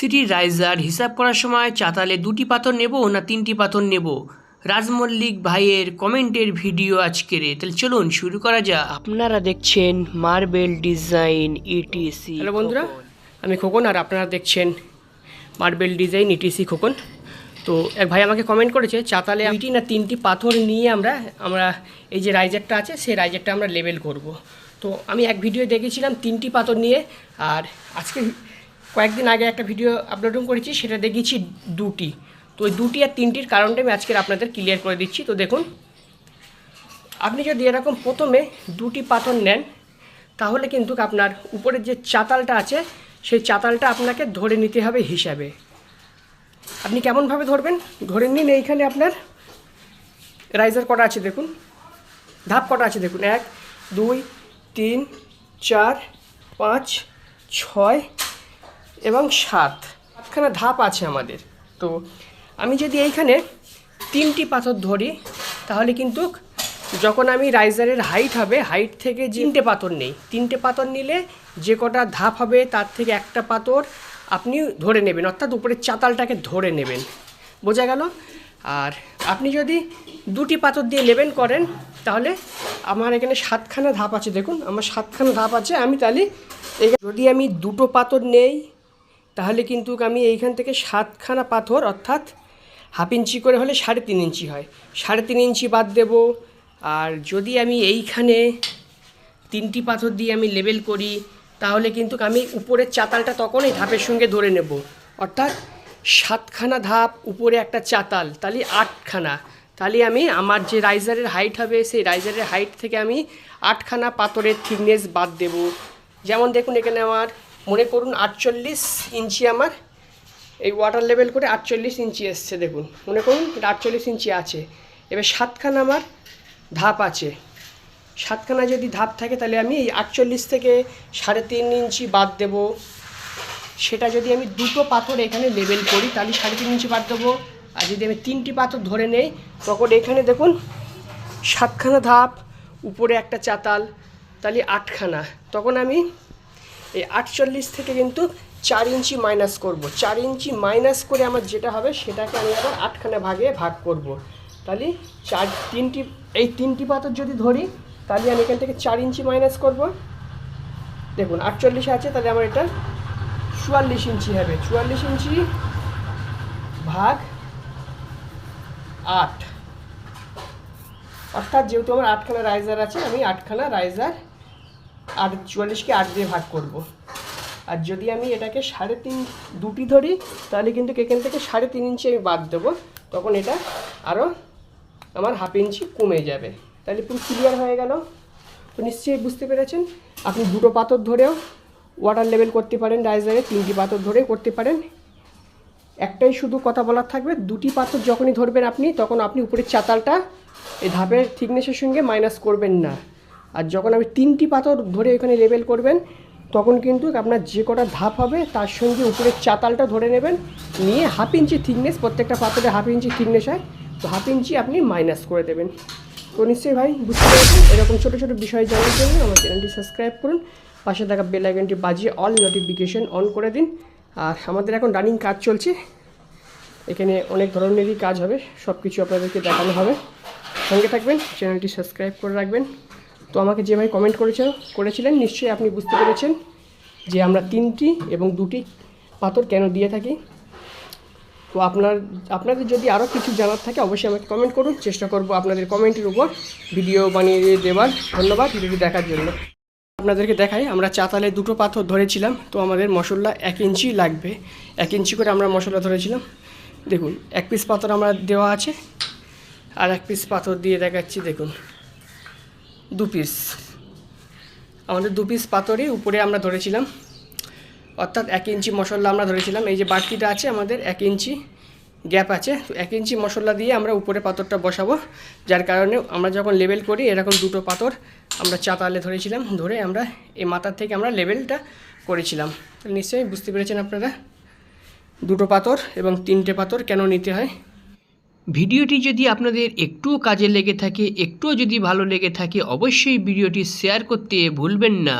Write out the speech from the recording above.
City raiser হিসাব করার সময় চাতালে দুটি পাথর নেব না তিনটি পাথর নেব। রাজমল্লিক ভাইয়ের কমেন্টের ভিডিও আজকের তাহলে চলুন শুরু করা যাক। আপনারা দেখছেন মার্বেল ডিজাইন ইটিসি হ্যালো বন্ধুরা আমি খোকন আর আপনারা দেখছেন মার্বেল ডিজাইন ইটিসি খোকন। তো এক ভাই আমাকে কমেন্ট করেছে চাতালে দুইটি না তিনটি পাথর নিয়ে আমরা আমরা এই যে রাইজারটা আছে সেই রাইজারটা আমরা লেবেল করব। তো আমি এক ভিডিও দেখেছিলাম তিনটি পাথর নিয়ে আর আজকে কয়েকদিন আগে একটা ভিডিও আপলোডিং করেছি, সেটা দেখিয়েছি দুটি। তো ওই দুটি আর তিনটির কারণটা আমি আজকের আপনাদের ক্লিয়ার করে দিচ্ছি। তো দেখুন, আপনি যদি এরকম প্রথমে দুটি পাথর নেন, তাহলে কিন্তু আপনার উপরের যে চাতালটা আছে, সেই চাতালটা আপনাকে ধরে নিতে হবে হিসাবে। আপনি কেমনভাবে ধরবেন? ধরে নিন এইখানে আপনার রাইজার কটা আছে দেখুন। ধাপ কটা আছে দেখুন, এক, দুই, তিন, চার, পাঁচ, ছয় এবং সাত। সাতখানা ধাপ আছে আমাদের। তো আমি যদি এইখানে তিনটি পাথর ধরি, তাহলে কিন্তু যখন আমি রাইজারের হাইট হবে হাইট থেকে তিনটে পাথর নেই, তিনটে পাথর নিলে যে কটা ধাপ হবে, তার থেকে একটা পাথর আপনি ধরে নেবেন, অর্থাৎ উপরের চাতালটাকে ধরে নেবেন। বোঝা গেল? আর আপনি যদি দুটি পাথর দিয়ে লেবেন করেন, তাহলে আমার এখানে সাতখানা ধাপ আছে। দেখুন, আমার সাতখানা ধাপ আছে। আমি তাহলে যদি আমি দুটো পাথর নেই তাহলে কিন্তু আমি এইখান থেকে সাতখানা পাথর, অর্থাৎ হাফ ইঞ্চি করে হলে সাড়ে তিন ইঞ্চি হয়। সাড়ে তিন ইঞ্চি বাদ দেব। আর যদি আমি এইখানে তিনটি পাথর দিয়ে আমি লেবেল করি, তাহলে কিন্তু আমি উপরের চাতালটা তখন এই ধাপের সঙ্গে ধরে নেব। অর্থাৎ সাতখানা ধাপ, উপরে একটা চাতাল, তাহলে আটখানা। তাহলে আমি আমার যে রাইজারের হাইট হবে, সেই রাইজারের হাইট থেকে আমি আটখানা পাথরের থিকনেস বাদ দেব। যেমন দেখুন এখানে আমার মনে করুন আটচল্লিশ ইঞ্চি আমার, এই ওয়াটার লেভেল করে আটচল্লিশ ইঞ্চি এসছে দেখুন, মনে করুন এটা আটচল্লিশ ইঞ্চি আছে। এবার সাতখানা আমার ধাপ আছে। সাতখানা যদি ধাপ থাকে তাহলে আমি এই আটচল্লিশ থেকে সাড়ে তিন ইঞ্চি বাদ দেব। সেটা যদি আমি দুটো পাথর এখানে লেবেল করি, তাহলে সাড়ে তিন ইঞ্চি বাদ দেবো। আর যদি আমি তিনটি পাথর ধরে নেই, তখন এখানে দেখুন সাতখানা ধাপ, উপরে একটা চাতাল, তাহলে আটখানা। তখন আমি এই আটচল্লিশ থেকে কিন্তু চার ইঞ্চি মাইনাস করব। চার ইঞ্চি মাইনাস করে আমার যেটা হবে সেটাকে আমি আবার আটখানা ভাগে ভাগ করব। তাহলে চার, তিনটি, এই তিনটি পাথর যদি ধরি, তাহলে আমি এখান থেকে চার ইঞ্চি মাইনাস করব। দেখুন, আটচল্লিশ আছে, তাহলে আমার এটা চুয়াল্লিশ ইঞ্চি হবে। চুয়াল্লিশ ইঞ্চি ভাগ আট। অর্থাৎ যেহেতু আমার আটখানা রাইজার আছে, আমি আটখানা রাইজার আর চুয়াল্লিশকে আট দিয়ে ভাগ করব। আর যদি আমি এটাকে সাড়ে তিন, দুটি ধরি, তাহলে কিন্তু এখান থেকে সাড়ে তিন ইঞ্চি আমি বাদ দেবো। তখন এটা আরও আমার হাফ ইঞ্চি কমে যাবে। তাহলে পুরো ক্লিয়ার হয়ে গেল। তো নিশ্চয়ই বুঝতে পেরেছেন? আপনি দুটো পাথর ধরেও ওয়াটার লেভেল করতে পারেন রাইজারে তিনটি পাথর ধরেও করতে পারেন। একটাই শুধু কথা বলার থাকবে, দুটি পাথর যখনই ধরবেন আপনি, তখন আপনি উপরের চাতালটা এই ধাপের থিকনেসের সঙ্গে মাইনাস করবেন না। আর যখন আপনি তিনটি পাথর ধরে এখানে লেবেল করবেন, তখন কিন্তু আপনার যে কটা ধাপ হবে, তার সঙ্গে উপরের চাতালটা ধরে নেবেন। নিয়ে হাফ ইঞ্চি থিকনেস প্রত্যেকটা পাথরে হাফ ইঞ্চি থিকনেস হয়। তো হাফ ইঞ্চি আপনি মাইনাস করে দেবেন। তো নিশ্চয়ই ভাই, বুঝতে পেরেছেন? এরকম ছোটো ছোটো বিষয় জানার জন্য আমার চ্যানেলটি সাবস্ক্রাইব করুন। পাশে থাকা বেল আইকনটি বাজিয়ে অল নোটিফিকেশন অন করে দিন। আর আমাদের এখন রানিং কাজ চলছে। এখানে অনেক ধরনেরই কাজ হবে। সব কিছু আপনাদেরকে দেখানো হবে। সঙ্গে থাকবেন চ্যানেলটি সাবস্ক্রাইব করে রাখবেন। তো আমাকে যে ভাই কমেন্ট করেছে করেছিলেন, নিশ্চয়ই আপনি বুঝতে পেরেছেন যে আমরা তিনটি এবং দুটি পাথর কেন দিয়ে থাকি। তো আপনার, আপনাদের যদি আরও কিছু জানার থাকে, অবশ্যই আমাকে কমেন্ট করুন। চেষ্টা করব আপনাদের কমেন্টের উপর ভিডিও বানিয়ে দেওয়ার। ধন্যবাদ ভিডিওটি দেখার জন্য। আপনাদেরকে দেখাই, আমরা চাতালে দুটো পাথর ধরেছিলাম, তো আমাদের মশলা এক ইঞ্চি লাগবে। এক ইঞ্চি করে আমরা মশলা ধরেছিলাম। দেখুন, এক পিস পাথর আমরা দেওয়া আছে, আর এক পিস পাথর দিয়ে দেখাচ্ছি, দেখুন। দু পিস আমাদের দু পিস পাথরই উপরে আমরা ধরেছিলাম, অর্থাৎ এক ইঞ্চি মশলা আমরা ধরেছিলাম। এই যে বাড়তিটা আছে, আমাদের এক ইঞ্চি গ্যাপ আছে। তো এক ইঞ্চি মশলা দিয়ে আমরা উপরে পাথরটা বসাবো, যার কারণে আমরা যখন লেবেল করি, এরকম দুটো পাথর আমরা চাতালে ধরেছিলাম, ধরে আমরা এই মাথার থেকে আমরা লেবেলটা করেছিলাম। নিশ্চয়ই বুঝতে পেরেছেন আপনারা? দুটো পাথর এবং তিনটে পাথর কেন নিতে হয়? ভিডিওটি যদি আপনাদের একটুও কাজে লেগে থাকে, একটুও যদি ভালো লেগে থাকে, অবশ্যই ভিডিওটি শেয়ার করতে ভুলবেন না।